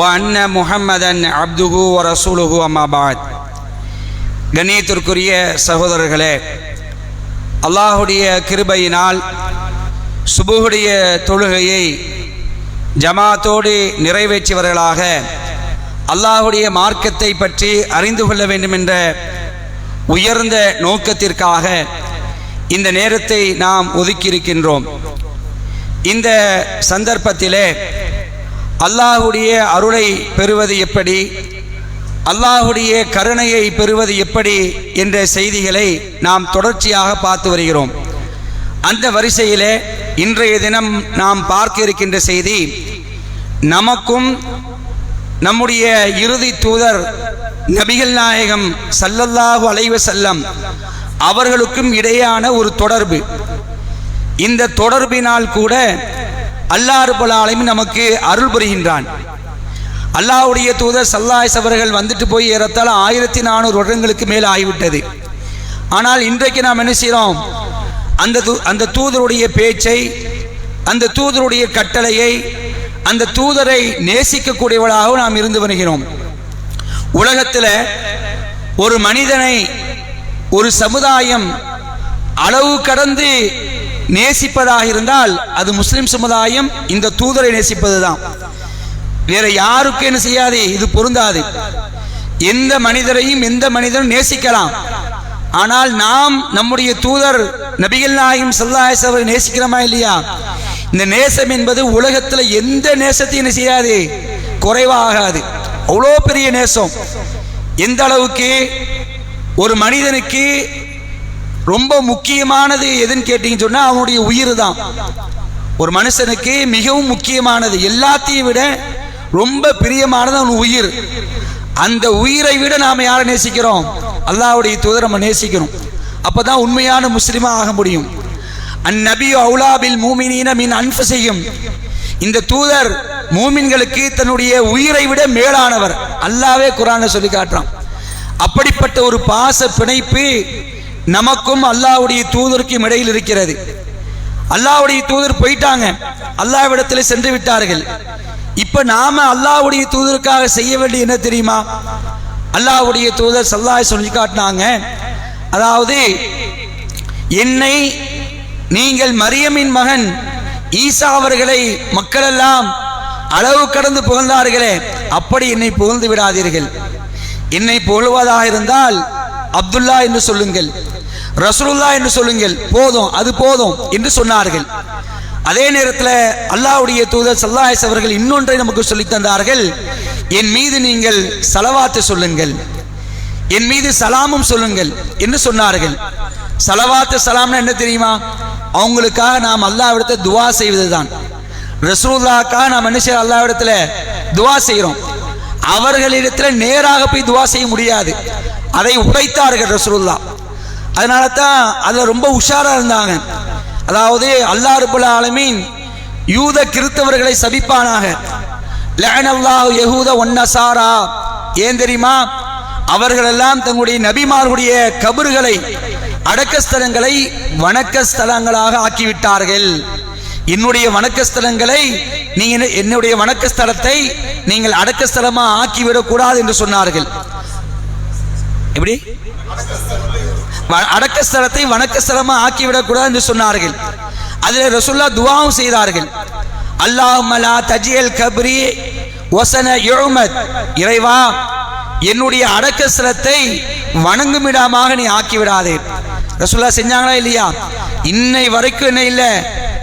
அன்ன முகம்மதன் அப்துகு ரசூலுகு அம்மாபாத் கண்ணியத்திற்குரிய சகோதரர்களே அல்லாஹுடைய கிருபையினால் சுபுகுடைய தொழுகையை ஜமாத்தோடு நிறைவேற்றியவர்களாக அல்லாஹுடைய மார்க்கத்தை பற்றி அறிந்து கொள்ள வேண்டும் என்ற உயர்ந்த நோக்கத்திற்காக இந்த நேரத்தை நாம் ஒதுக்கியிருக்கின்றோம். இந்த சந்தர்ப்பத்திலே அல்லாஹுடைய அருளை பெறுவது எப்படி? அல்லாஹுடைய கருணையை பெறுவது எப்படி? என்ற செய்திகளை நாம் தொடர்ச்சியாக பார்த்து வருகிறோம். அந்த வரிசையிலே இன்றைய தினம் நாம் பார்க்க இருக்கின்ற செய்தி நமக்கும் நம்முடைய இறுதி தூதர் நபிகள் நாயகம் சல்லல்லாஹு அலைவ செல்லம் அவர்களுக்கும் இடையான ஒரு தொடர்பு. இந்த தொடர்பினால் கூட அல்லாஹ் ரபுல் ஆலமீன் நமக்கு அருள் புரிகின்றான். அல்லாஹ்வுடைய தூதர் சல்லாஸ் அவர்கள் வந்துட்டு போய் ஏறத்தால் ஆயிரத்தி நானூறு வருடங்களுக்கு மேல் ஆகிவிட்டது. ஆனால் இன்றைக்கு நாம் என்ன செய்கிறோம் அந்த தூ அந்த தூதருடைய பேச்சை அந்த தூதருடைய கட்டளையை அந்த தூதரை நேசிக்கக்கூடியவளாக நாம் இருந்து வருகிறோம். உலகத்தில் ஒரு மனிதனை ஒரு சமுதாயம் அளவு கடந்து நேசிப்பதாக இருந்தால் அது முஸ்லிம் சமுதாயம் இந்த தூதரை நேசிப்பது தான் வேற யாருக்கும் என்ன செய்யாது? இது பொருந்தாது. எந்த மனிதரையும் எந்த மனிதனும் நேசிக்கலாம். ஆனால் நாம் நம்முடைய தூதர் நபிகள் நாயகம் சல்லாஹ் அவரை நேசிக்கிறோமா இல்லையா? இந்த நேசம் என்பது உலகத்தில் எந்த நேசத்தையும் என்ன செய்யாது? குறைவாகாது. அவ்வளோ பெரிய நேசம். எந்த அளவுக்கு ஒரு மனிதனுக்கு ரொம்ப முக்கியமானது எதுன்னு கேட்டீங்கன்னு சொன்னா அவனுடைய உயிர் தான் ஒரு மனுஷனுக்கு மிகவும் முக்கியமானது எல்லாத்தையும் விட ரொம்ப பிரியமானது அவன் உயிர். அந்த உயிரை விட நாம யாரை நேசிக்கிறோம்? அல்லாவுடைய தூதர் நம்ம நேசிக்கிறோம். அப்பதான் உண்மையான முஸ்லிமா ஆக முடியும். அந்நபி அவுலாபில் மூமினீன மின் அன்பு செய்யும் இந்த தூதர் மூமின்களுக்கு தன்னுடைய உயிரை விட மேலானவர். அல்லாவே குரானை சொல்லி காட்டுறான். அப்படிப்பட்ட ஒரு பாச பிணைப்பு நமக்கும் அல்லாவுடைய தூதருக்கும் இடையில் இருக்கிறது. அல்லாவுடைய தூதர் போயிட்டாங்க. அல்லாவிடத்தில் சென்று விட்டார்கள். இப்ப நாம அல்லாவுடைய தூதருக்காக செய்ய வேண்டிய என்ன தெரியுமா? அல்லாவுடைய தூதர் சல்லாய் சொல்லி காட்டினாங்க. அதாவது என்னை நீங்கள் மரியமின் மகன் ஈசா அவர்களை மக்களெல்லாம் அளவு கடந்து புகழ்ந்தார்களே அப்படி என்னை புகழ்ந்து விடாதீர்கள். என்னை புகழ்வதாக இருந்தால் அப்துல்லா என்று சொல்லுங்கள். ரசூலுல்லா என்று சொல்லுங்கள். போதும் அது போதும் என்று சொன்னார்கள். அதே நேரத்தில் அல்லாவுடைய தூதர் சல்லாஹ் அவர்கள் இன்னொன்றை நமக்கு சொல்லித் தந்தார்கள். என் மீது நீங்கள் சலவாத்து சொல்லுங்கள். என் மீது சலாமும் சொல்லுங்கள் என்று சொன்னார்கள். சலவாத்து சலாம்னா என்ன தெரியுமா? அவங்களுக்காக நாம் அல்லாவிடத்தை துவா செய்வதுதான். ரசூல்லாக்காக நாம் என்ன செய்யறோம் அல்லாவிடத்துல துவா செய்கிறோம் அவர்களிடத்தில் நேராக போய் துவா செய்ய முடியாது. அதை உடைத்தார்கள் ரசூல்லா அதனால தான் அதில் ரொம்ப உஷாராக இருந்தாங்க. அதாவது அல்லா ரபுல் ஆலமீன் யூத கிறித்தவர்களை சபிப்பானாக. லஅனல்லாஹு யகூத ஒன்னசாரா ஏன் தெரியுமா? அவர்களெல்லாம் தங்களுடைய நபிமார்களுடைய கபறுகளை அடக்க ஸ்தலங்களை வணக்க ஸ்தலங்களாக ஆக்கிவிட்டார்கள். என்னுடைய வணக்கஸ்தலங்களை நீங்கள் என்னுடைய வணக்கஸ்தலத்தை நீங்கள் அடக்க ஆக்கிவிடக்கூடாது என்று சொன்னார்கள். எப்படி? அடக்க ஸ்தலத்தை வணக்க ஸ்தலமா ஆக்கிவிடக் என்று சொன்னார்கள். அதில் ரசுல்லா துவாவும் செய்தார்கள். அல்லாஹ் தஜியல் கபரி ஒசன எழுமத் இறைவா என்னுடைய அடக்க ஸ்தலத்தை வணங்கும் இடமாக நீ ஆக்கிவிடாதே. ரசுல்லா செஞ்சாங்களா இல்லையா? இன்னை வரைக்கும் என்ன இல்லை?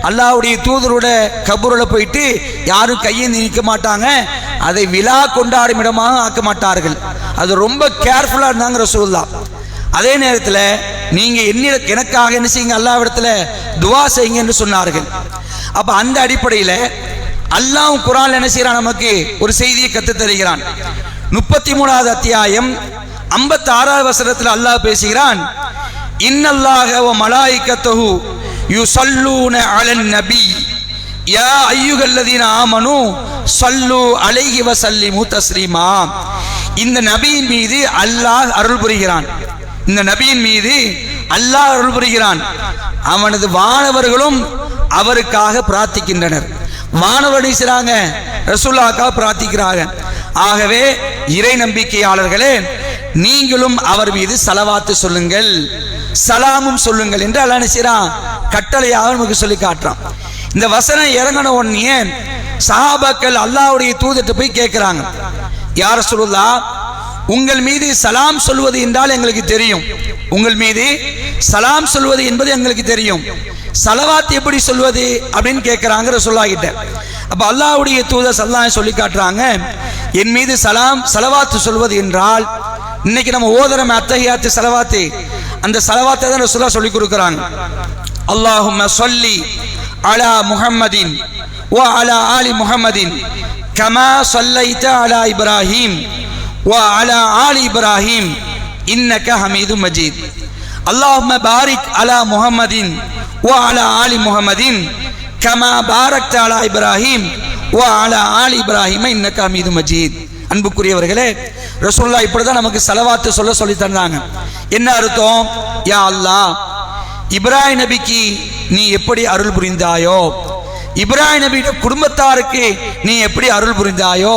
அல்லாவுடைய தூதரோட கபூரில் போயிட்டு யாரும் கையை நிற்க மாட்டாங்க. அதை விழா கொண்டாடும் இடமாக ஆக்க மாட்டார்கள். அது ரொம்ப கேர்ஃபுல்லாக இருந்தாங்க ரசூல்லா அதே நேரத்தில் நீங்கள் என்னிட எனக்காக என்ன செய்யுங்க? அல்லாவிடத்தில் துவா செய்யுங்க என்று சொன்னார்கள். அப்போ அந்த அடிப்படையில் அல்லாஹ் குரான் என்ன செய்கிறான் நமக்கு ஒரு செய்தியை கற்று தருகிறான். முப்பத்தி மூணாவது அத்தியாயம் ஐம்பத்தி ஆறாவது வசனத்தில் அல்லாஹ் பேசுகிறான் இன்னல்லாக ஓ மலாய்க்கத்தகு யு சல்லூன அலன் நபி. யா ஐயுகல்லதீன ஆமனு சல்லு அலைஹி வசல்லிமு தஸ்லீமா. இந்த நபியின் மீது அல்லாஹ் அருள் புரிகிறான். இந்த நபியின் மீது அல்லாஹ் அருள் புரிகிறான். அவனது வானவர்களும் அவருக்காக பிரார்த்திக்கின்றனர். வானவர்கள் செய்றாங்க? ரசூல்லாக்காக பிரார்த்திக்கிறாங்க. ஆகவே இறை நம்பிக்கையாளர்களே நீங்களும் அவர் மீது சலவாத்து சொல்லுங்கள். சலாமும் சொல்லுங்கள் என்று அல்ல செய்கிறான் கட்டளையாக நமக்கு சொல்லி காட்டுறான். இந்த வசனம் இறங்கின உடனே சஹாபாக்கள் அல்லாஹ்வுடைய தூதர்கிட்ட போய் கேட்குறாங்க யார் சொல்லுதா உங்கள் மீது சலாம் சொல்வது என்றால் எங்களுக்கு தெரியும். உங்கள் மீது சலாம் சொல்வது என்பது எங்களுக்கு தெரியும். சலவாத் எப்படி சொல்வது அப்படின்னு கேட்குறாங்கிற சொல்லாகிட்ட அப்போ அல்லாஹ்வுடைய தூத சல்லாம் சொல்லி காட்டுறாங்க என் மீது சலாம் சலவாத்து சொல்வது என்றால் இன்னைக்கு நம்ம ஓதுறோம் அத்தகையாத்து சலவாத்து. அந்த சலவாத்தை தான் ரசூல்லா சொல்லி கொடுக்குறாங்க. அல்லாஹும் சொல்லி அலா முஹம்மதின் ஓ அலா ஆலி முஹம்மதின் கமா சொல்லைத்த அலா இப்ராஹிம் ஓ அலா ஆலி இப்ராஹிம் இன்னக்க ஹமீது மஜீத் அல்லாஹும்ம பாரிக் அலா முஹம்மதின் ஓ அலா ஆலி முஹம்மதின் கமா பாரக் அலா இப்ராஹிம் ஓ அலா ஆலி இப்ராஹிம் இன்னக ஹமீது மஜீத் அன்புக்குரியவர்களே ரசூல்லா இப்படிதான் நமக்கு செலவாத்து சொல்ல சொல்லி தந்தாங்க. என்ன அர்த்தம்? யா அல்லாஹ் இப்ராஹிம் நபிக்கு நீ எப்படி அருள் புரிந்தாயோ இப்ராஹிம் நபியோட குடும்பத்தாருக்கு நீ எப்படி அருள் புரிந்தாயோ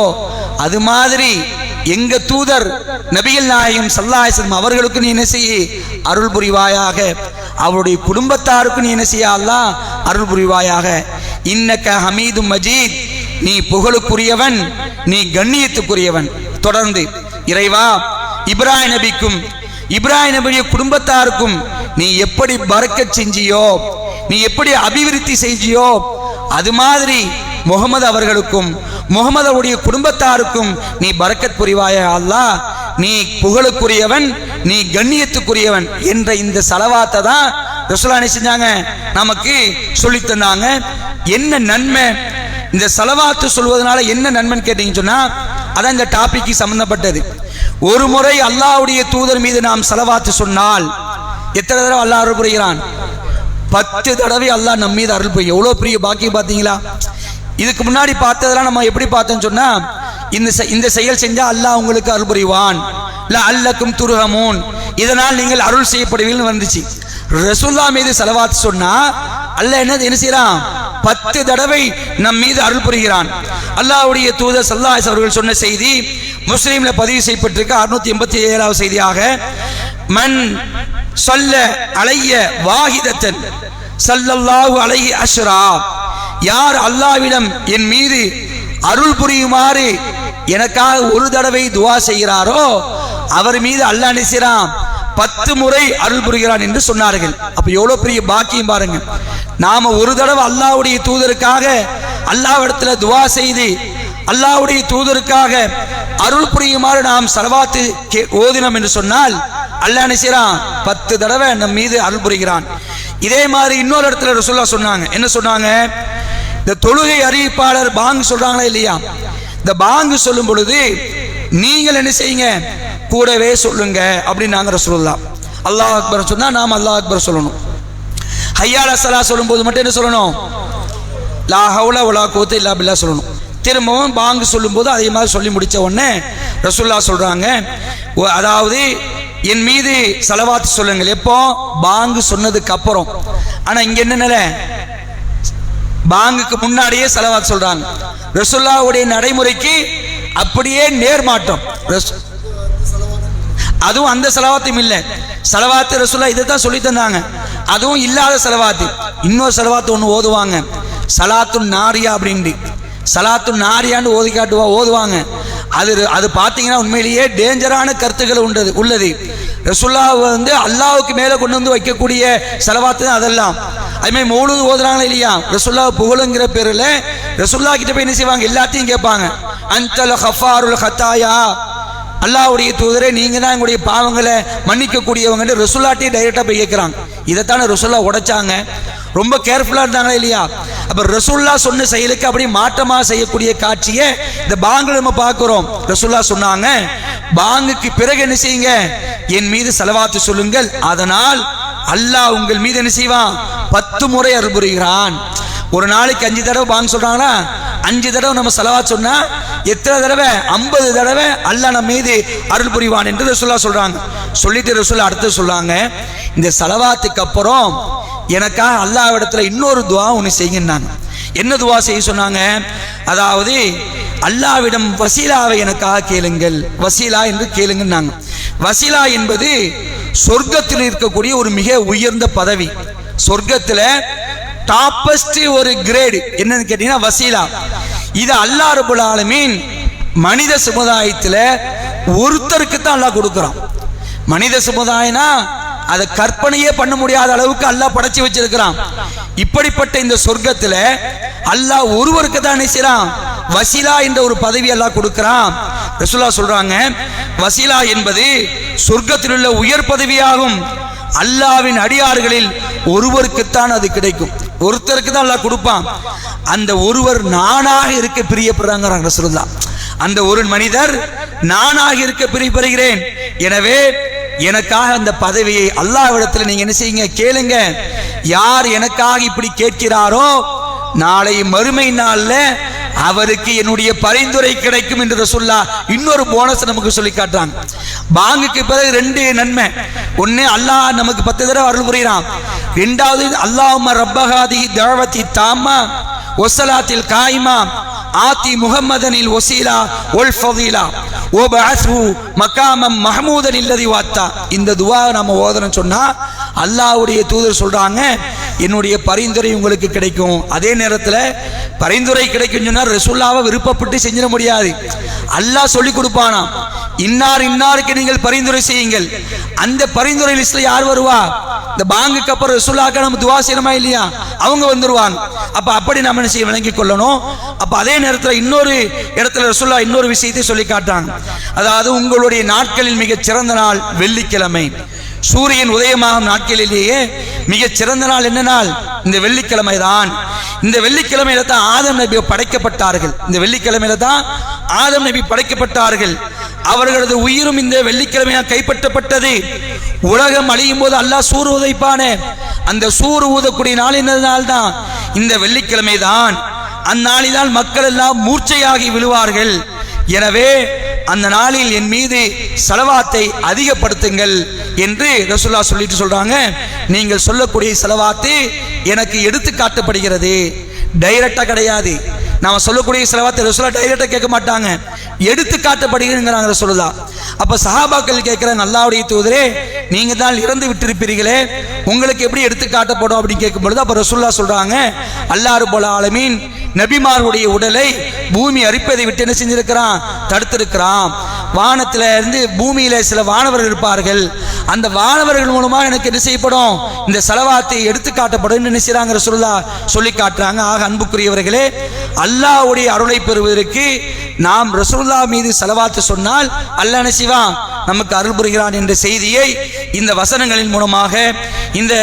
அது மாதிரி எங்க தூதர் நபிகள் நாயகம் சல்லாஹம் அவர்களுக்கு நீ என்ன செய்ய? அருள் புரிவாயாக. அவருடைய குடும்பத்தாருக்கு நீ என்ன செய்ய? அல்லாஹ் அருள் புரிவாயாக. இன்னக்க ஹமீது மஜீத் நீ புகழுக்குரியவன் நீ கண்ணியத்துக்குரியவன். தொடர்ந்து இறைவா இப்ராஹிம் நபிக்கும் இப்ராஹிம் நபியுடைய குடும்பத்தாருக்கும் நீ எப்படி பறக்க செஞ்சியோ நீ எப்படி அபிவிருத்தி செஞ்சியோ அது மாதிரி முகமது அவர்களுக்கும் முகமது அவருடைய குடும்பத்தாருக்கும் நீ பரக்கத் புரிவாய அல்லாஹ் நீ புகழுக்குரியவன் நீ கண்ணியத்துக்குரியவன் என்ற இந்த செலவாத்தை தான் ரசூலானி செஞ்சாங்க? நமக்கு சொல்லித் தந்தாங்க. என்ன நன்மை? இந்த செலவாத்து சொல்வதனால என்ன நன்மைன்னு கேட்டீங்கன்னு சொன்னா அதான் இந்த டாபிக்கு சம்பந்தப்பட்டது. ஒரு முறை அல்லாஹ்வுடைய தூதர் மீது நாம் செலவாத்து சொன்னால் எத்தனை தடவை அல்லாஹ் புரிகிறான்? பத்து தடவை அல்லாஹ் நம்ம மீது அருள் புரியும் எவ்வளோ பெரிய பாக்கியம் பார்த்தீங்களா? இதுக்கு முன்னாடி பார்த்ததெல்லாம் நம்ம எப்படி பார்த்தோம்னு சொன்னா இந்த செ- இந்த செயல் செஞ்சா அல்லாஹ் உங்களுக்கு அருள் புரிவான். இல்ல அல்லக்கும் துருகமோன் இதனால் நீங்கள் அருள் செய்யப்படுவீங்கன்னு வந்துச்சு. ரசூல்லா மீது செலவாத்து சொன்னா அல்லாஹ் என்னது என்ன செய்யறான்? பத்து தடவை நம் மீது அருள் புரிகிறான். அல்லாவுடைய தூதர் சல்லாஸ் அவர்கள் சொன்ன செய்தி முஸ்லீம்ல பதிவு செய்யப்பட்டிருக்க. அறுநூத்தி எண்பத்தி ஏழாவது செய்தியாக மண் சொல்ல அலைய வாகிதத்தன் சல்லல்லாஹு அலைஹி அஷ்ரா யார் அல்லாவிடம் என் மீது அருள் புரியுமாறு எனக்காக ஒரு தடவை துவா செய்கிறாரோ அவர் மீது அல்லாஹ் நினைக்கிறான் பத்து முறை அருள் புரிகிறான் என்று சொன்னார்கள். அப்ப எவ்வளவு பெரிய பாக்கியம் பாருங்க. நாம ஒரு தடவை அல்லாவுடைய தூதருக்காக அல்லாவிடத்துல துவா செய்து அல்லாவுடைய தூதருக்காக அருள் புரியுமாறு நாம் சலவாத்து கே- ஓதினோம் என்று சொன்னால் அல்லாஹ் என்ன பத்து தடவை நம் மீது அருள் புரிகிறான். இதே மாதிரி இன்னொரு இடத்துல ரசுல்லா சொன்னாங்க. என்ன சொன்னாங்க? இந்த தொழுகை அறிவிப்பாளர் பாங்கு சொல்றாங்களா இல்லையா? இந்த பாங்கு சொல்லும் பொழுது நீங்கள் என்ன செய்யுங்க? கூடவே சொல்லுங்க அப்படின்னு நாங்க ரசூலுல்லா அல்லாஹ் அக்பர் சொன்னா நாம் அல்லாஹ் அக்பர் சொல்லணும். ஹையால் அசலா சொல்லும் சொல்லும்போது மட்டும் என்ன சொல்லணும்? லா ஹவுல வலா கூத்து இல்லா பில்லா சொல்லணும். திரும்பவும் பாங்கு சொல்லும்போது அதே மாதிரி சொல்லி முடித்த உடனே ரசுல்லா சொல்கிறாங்க "ஓ, அதாவது என் மீது செலவாத்து சொல்லுங்கள். எப்போ? பாங்கு சொன்னதுக்கு அப்புறம் ஆனா இங்க என்ன பாங்குக்கு முன்னாடியே செலவாத்து சொல்றாங்க. ரசுல்லாவுடைய நடைமுறைக்கு அப்படியே நேர்மாற்றம் அதுவும் அந்த செலவாத்தையும் இல்லை. செலவாத்து ரசுல்லா இதை தான் சொல்லி தந்தாங்க. அதுவும் இல்லாத செலவாத்து. இன்னொரு செலவாத்து ஒன்று ஓதுவாங்க. சலாத்து நாரியா அப்படின்ட்டு. சலாத்து நாரியான்னு ஓதி காட்டுவா ஓதுவாங்க. அது அது பார்த்தீங்கன்னா உண்மையிலேயே டேஞ்சரான கருத்துக்கள் உண்டது உள்ளது. ரசுல்லா வந்து அல்லாவுக்கு மேலே கொண்டு வந்து வைக்கக்கூடிய செலவாத்து தான் அதெல்லாம். அதுமாதிரி மௌலூது ஓதுறாங்களே இல்லையா? ரசுல்லா புகழுங்கிற பேரில் ரசுல்லா கிட்ட போய் என்ன செய்வாங்க? எல்லாத்தையும் கேட்பாங்க. அந்தல் ஹஃபாருல் ஹத்தாயா அல்லாஹ்வுடைய தூதரை நீங்க தான் எங்களுடைய பாவங்களை மன்னிக்க கூடியவங்க ரசுல்லாட்டி டைரக்டா போய் கேட்குறாங்க. இதைத்தானே ரசுல்லா உடைச்சாங்க. ரொம்ப கேர்ஃபுல்லாக இருந்தாங்களா இல்லையா? அப்போ ரசுல்லா சொன்ன செயலுக்கு அப்படி மாற்றமாக செய்யக்கூடிய காட்சியை இந்த பாங்கில் நம்ம பார்க்குறோம். ரசுல்லா சொன்னாங்க பாங்குக்கு பிறகு என்ன செய்யுங்க? என் மீது செலவாத்து சொல்லுங்கள். அதனால் அல்லாஹ் உங்கள் மீது என்ன செய்வான் பத்து முறை அருள் புரிகிறான். ஒரு நாளைக்கு அஞ்சு தடவை பாங்க சொல்கிறாங்களா அஞ்சு தடவை நம்ம செலவா சொன்னா எத்தனை தடவை? ஐம்பது தடவை அல்லாஹ் நம்ம மீது அருள் புரிவான் என்று ரசுல்லா சொல்றாங்க. சொல்லிட்டு ரசுல்லா அடுத்து சொல்றாங்க இந்த செலவாத்துக்கு அப்புறம் எனக்காக அல்லாவிடத்தில் இன்னொரு துவா ஒன்று செய்யுன்னாங்க என்ன துவா செய்ய சொன்னாங்க? அதாவது அல்லாவிடம் வசீலாவை எனக்காக கேளுங்கள் வசீலா என்று கேளுங்கன்னாங்க. வசீலா என்பது சொர்க்கத்தில் இருக்கக்கூடிய ஒரு மிக உயர்ந்த பதவி. சொர்க்கத்தில் டாப்பஸ்ட் ஒரு கிரேடு. என்னன்னு கேட்டீங்கன்னா வசீலா. இது அல்லாஹ் ரபுல் ஆலமீன் மனித சமுதாயத்தில் ஒருத்தருக்கு தான் அல்லாஹ் கொடுக்குறான். மனித சமுதாயம்னா அதை கற்பனையே பண்ண முடியாத அளவுக்கு அல்லாஹ் படைச்சு வச்சிருக்கிறான். இப்படிப்பட்ட இந்த சொர்க்கத்துல அல்லாஹ் ஒருவருக்கு தான் நினைச்சான் வசீலா என்ற ஒரு பதவி அல்லாஹ் கொடுக்கிறான். ரசுல்லா சொல்றாங்க வசீலா என்பது சொர்க்கத்தில் உள்ள உயர் பதவியாகும். அல்லாவின் அடியார்களில் ஒருவருக்குத்தான் அது கிடைக்கும். ஒருத்தருக்கு தான் அல்லாஹ் கொடுப்பான். அந்த ஒருவர் நானாக இருக்க பிரியப்படுறாங்க ரசுல்லா அந்த ஒரு மனிதர் நானாக இருக்க பிரியப்படுகிறேன். எனவே எனக்காக அந்த பதவியை அல்லாவிடத்தில் நீங்க என்ன செய்யுங்க? கேளுங்க. யார் எனக்காக இப்படி கேட்கிறாரோ நாளை மறுமை நாள்ல அவருக்கு என்னுடைய பரிந்துரை கிடைக்கும் என்று சொல்லா இன்னொரு போனஸ் நமக்கு சொல்லி காட்டுறாங்க. பாங்குக்கு பிறகு ரெண்டு நன்மை. ஒன்னு அல்லாஹ் நமக்கு பத்து தடவை அருள் புரிகிறான். ரெண்டாவது அல்லாஹ் ரப்பகாதி தழவத்தி தாமா ஒசலாத்தில் காய்மா. ஆத்தி முகம்மதனில் ஒசீலா ஒல் ஃபதீலா. ஓ பஅஸ்ஹு மக்காமம் மஹமூதன் இல்லதி வாத்தா. இந்த துவா நம்ம ஓதனம் சொன்னால் அல்லாவுடைய தூதர் சொல்கிறாங்க என்னுடைய பரிந்துரை உங்களுக்கு கிடைக்கும். அதே நேரத்தில் பரிந்துரை கிடைக்கும் சொன்னால் ரசுல்லாவை விருப்பப்பட்டு செஞ்சிட முடியாது. அல்லாஹ் சொல்லி கொடுப்பானா இன்னார் இன்னாருக்கு நீங்கள் பரிந்துரை செய்யுங்கள். அந்த பரிந்துரை லிஸ்ட்ல யார் வருவா? இந்த பாங்குக்கு அப்புறம் ரசூலாக்க நம்ம துவா செய்யணுமா இல்லையா? அவங்க வந்துருவாங்க. அப்ப அப்படி நம்ம என்ன செய்ய விளங்கி கொள்ளணும். அப்ப அதே நேரத்தில் இன்னொரு இடத்துல ரசூல்லா இன்னொரு விஷயத்தை சொல்லி காட்டாங்க அதாவது உங்களுடைய நாட்களில் மிகச் சிறந்த நாள் வெள்ளிக்கிழமை. சூரியன் உதயமாகும் நாட்களிலேயே மிகச் சிறந்த நாள் என்ன நாள்? இந்த வெள்ளிக்கிழமை தான். இந்த வெள்ளிக்கிழமையில தான் ஆதம் நபி படைக்கப்பட்டார்கள். இந்த வெள்ளிக்கிழமையில தான் ஆதம் நபி படைக்கப்பட்டார்கள். அவர்களது உயிரும் இந்த வெள்ளிக்கிழமையால் கைப்பற்றப்பட்டது. உலகம் அழியும் போது அல்லாஹ் சூறு உதைப்பானே. அந்த சூறு ஊதக்கூடிய நாள் என்ன நாள் தான் இந்த வெள்ளிக்கிழமை தான் அந்நாளினால் மக்கள் எல்லாம் மூர்ச்சையாகி விழுவார்கள். எனவே அந்த நாளில் என் மீது செலவாத்தை அதிகப்படுத்துங்கள் என்று ரசுல்லா சொல்லிட்டு சொல்றாங்க. நீங்கள் சொல்லக்கூடிய செலவாத்து எனக்கு எடுத்து காட்டப்படுகிறது டைரக்டா கிடையாது. நாம சொல்லக்கூடிய செலவாத்தை ரசூலா டைரக்டா கேட்க மாட்டாங்க. எடுத்து காட்டப்படுகிறேங்கிறாங்க ரசூலுல்லா அப்ப சஹாபாக்கள் கேட்கிறாங்க நல்லாவுடைய தூதரே நீங்க தான் இறந்து விட்டிருப்பீர்களே உங்களுக்கு எப்படி எடுத்து காட்டப்படும் அப்படின்னு கேட்கும் பொழுது அப்ப ரசூல்லா சொல்றாங்க அல்லாறு போல ஆலமீன் நபிமாருடைய உடலை பூமி அரிப்பதை விட்டு என்ன செஞ்சிருக்கிறான்? தடுத்திருக்கிறான். வானத்தில் இருந்து பூமியில் சில வானவர்கள் இருப்பார்கள். அந்த வானவர்கள் மூலமாக எனக்கு என்ன செய்யப்படும்? இந்த செலவாத்தை எடுத்து காட்டப்படும் என்ன செய்றாங்க சொல்லா சொல்லி காட்டுறாங்க. ஆக அன்புக்குரியவர்களே அல்லாஹ்வுடைய அருளை பெறுவதற்கு நாம் ரசூல்லா மீது செலவாத்து சொன்னால் அல்ல என்ன செய்வான்? நமக்கு அருள் புரிகிறான் என்ற செய்தியை இந்த வசனங்களின் மூலமாக இந்த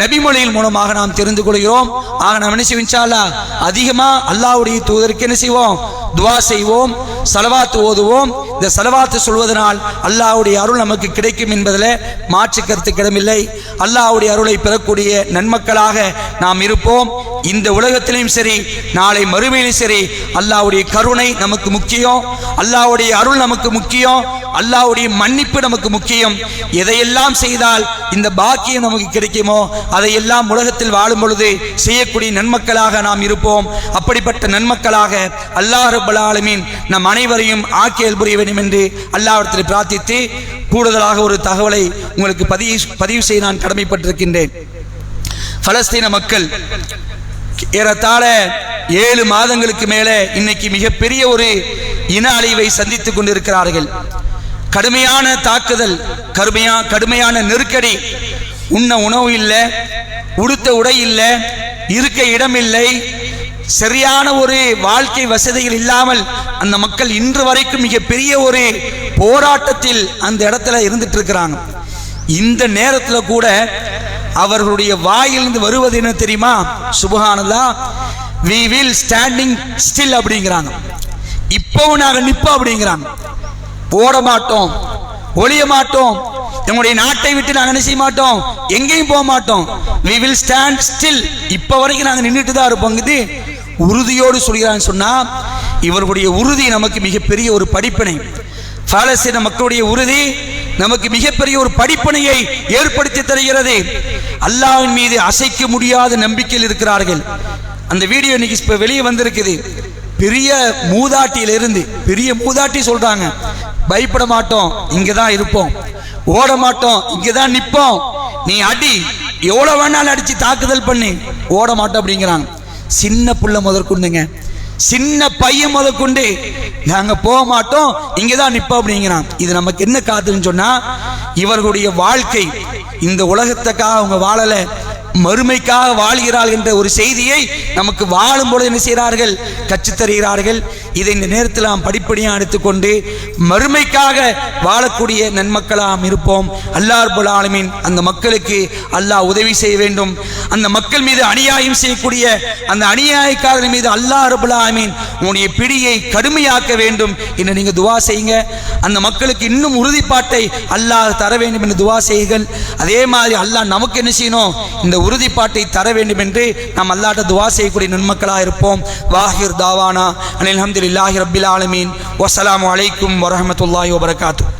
நபிமொழியின் மூலமாக நாம் தெரிந்து கொள்கிறோம். ஆக நாம் என்ன செய்வோம் அதிகமாக அல்லாவுடைய தூதருக்கு என்ன செய்வோம்? துவா செய்வோம் செலவாத்து ஓதுவோம். இந்த செலவாத்து சொல்வதனால் அல்லாவுடைய அருள் நமக்கு கிடைக்கும் என்பதில் மாற்று கருத்து கிடமில்லை அல்லாஹ்வுடைய அருளை பெறக்கூடிய நன்மக்களாக நாம் இருப்போம். இந்த உலகத்திலையும் சரி நாளை மறுமையிலும் சரி அல்லாஹ்வுடைய கருணை நமக்கு முக்கியம். அல்லாஹ்வுடைய அருள் நமக்கு முக்கியம். அல்லாவுடைய மன்னிப்பு நமக்கு முக்கியம். எதையெல்லாம் செய்தால் இந்த பாக்கியம் நமக்கு கிடைக்குமோ அதையெல்லாம் உலகத்தில் வாழும் பொழுது செய்யக்கூடிய நன்மக்களாக நாம் இருப்போம். அப்படிப்பட்ட நன்மக்களாக அல்லாஹ் ரப்பல் ஆலமீன் நம் அனைவரையும் ஆக்கியல் புரிய வேண்டும் என்று அல்லாவிடத்தில் பிரார்த்தித்து கூடுதலாக ஒரு தகவலை உங்களுக்கு பதிவு பதிவு செய்ய நான் கடமைப்பட்டிருக்கின்றேன். பலஸ்தீன மக்கள் ஏறத்தாழ ஏழு மாதங்களுக்கு மேலே இன்னைக்கு மிகப்பெரிய ஒரு இன அழிவை சந்தித்துக் கொண்டிருக்கிறார்கள். கடுமையான தாக்குதல் கடுமையா கடுமையான நெருக்கடி. உண்ண உணவு இல்லை உடுத்த உடை இல்லை இருக்க இடம் இல்லை. சரியான ஒரு வாழ்க்கை வசதிகள் இல்லாமல் அந்த மக்கள் இன்று வரைக்கும் மிகப்பெரிய ஒரு போராட்டத்தில் அந்த இடத்துல இருந்துட்டு இருக்கிறாங்க இந்த நேரத்தில் கூட அவர்களுடைய வாயிலிருந்து வருவது என்ன தெரியுமா? சுபகானதா வி வில் ஸ்டாண்டிங் ஸ்டில் அப்படிங்கிறாங்க. இப்போவும் நாங்கள் நிற்போம் அப்படிங்கிறாங்க. போட மாட்டோம் ஒளிய மாட்டோம் நம்முடைய நாட்டை விட்டு நாங்கள் என்ன செய்ய மாட்டோம் எங்கேயும் போக மாட்டோம் வி வில் ஸ்டாண்ட் ஸ்டில் இப்போ வரைக்கும் நாங்கள் நின்றுட்டு தான் இருப்போம். இது உறுதியோடு சொல்கிறான்னு சொன்னா இவர்களுடைய உறுதி நமக்கு மிகப்பெரிய ஒரு படிப்பினை. பாலஸ்தீன மக்களுடைய உறுதி நமக்கு மிகப்பெரிய ஒரு படிப்பினையை ஏற்படுத்தி தருகிறது. அல்லாவின் மீது அசைக்க முடியாத நம்பிக்கையில் இருக்கிறார்கள். அந்த வீடியோ இன்னைக்கு இப்போ வெளியே வந்திருக்குது. பெரிய மூதாட்டியிலிருந்து பெரிய மூதாட்டி சொல்கிறாங்க பயப்பட மாட்டோம். இங்கே தான் இருப்போம். ஓட மாட்டோம். இங்கே தான் நிற்போம் நீ அடி. எவ்வளவு வேணாலும் அடிச்சு தாக்குதல் பண்ணி. ஓட மாட்டோம் அப்படிங்கிறாங்க. சின்ன புள்ள முதற்கொண்டுங்க. சின்ன பையன் முதற்கொண்டு நாங்க போக மாட்டோம். இங்கே தான் நிப்போம். அப்படிங்கிறான் இது நமக்கு என்ன காத்துன்னு சொன்னா இவர்களுடைய வாழ்க்கை இந்த உலகத்துக்காக அவங்க வாழல மறுமைக்காக வாழ்கிறாள் என்ற ஒரு செய்தியை நமக்கு வாழும் பொழுது என்ன செய்கிறார்கள்? கற்றுத் தருகிறார்கள் இதை இந்த நேரத்தில் நாம் படிப்படியாக எடுத்துக்கொண்டு மறுமைக்காக வாழக்கூடிய நன்மக்களாம் இருப்போம். அல்லாஹ் ரப்பல் அந்த மக்களுக்கு அல்லாஹ் உதவி செய்ய வேண்டும். அந்த மக்கள் மீது அநியாயம் செய்யக்கூடிய அந்த அநியாயக்காரர்கள் மீது அல்லாஹ் ரப்பல் ஆலமீன் உன்னுடைய பிடியை கடுமையாக்க வேண்டும் என்று நீங்க துவா செய்யுங்க. அந்த மக்களுக்கு இன்னும் உறுதிப்பாட்டை அல்லாஹ் தர வேண்டும் என்று துவா செய்யுங்கள். அதே மாதிரி அல்லாஹ் நமக்கு என்ன செய்யணும்? இந்த உறுதிப்பாட்டை தர வேண்டும் என்று நாம் அல்லாட்ட துவா செய்யக்கூடிய நன்மக்களாக இருப்போம். வாஹிர் தாவானா. அனில் அஹமது لله رب العالمين. والسلام عليكم ورحمة الله وبركاته.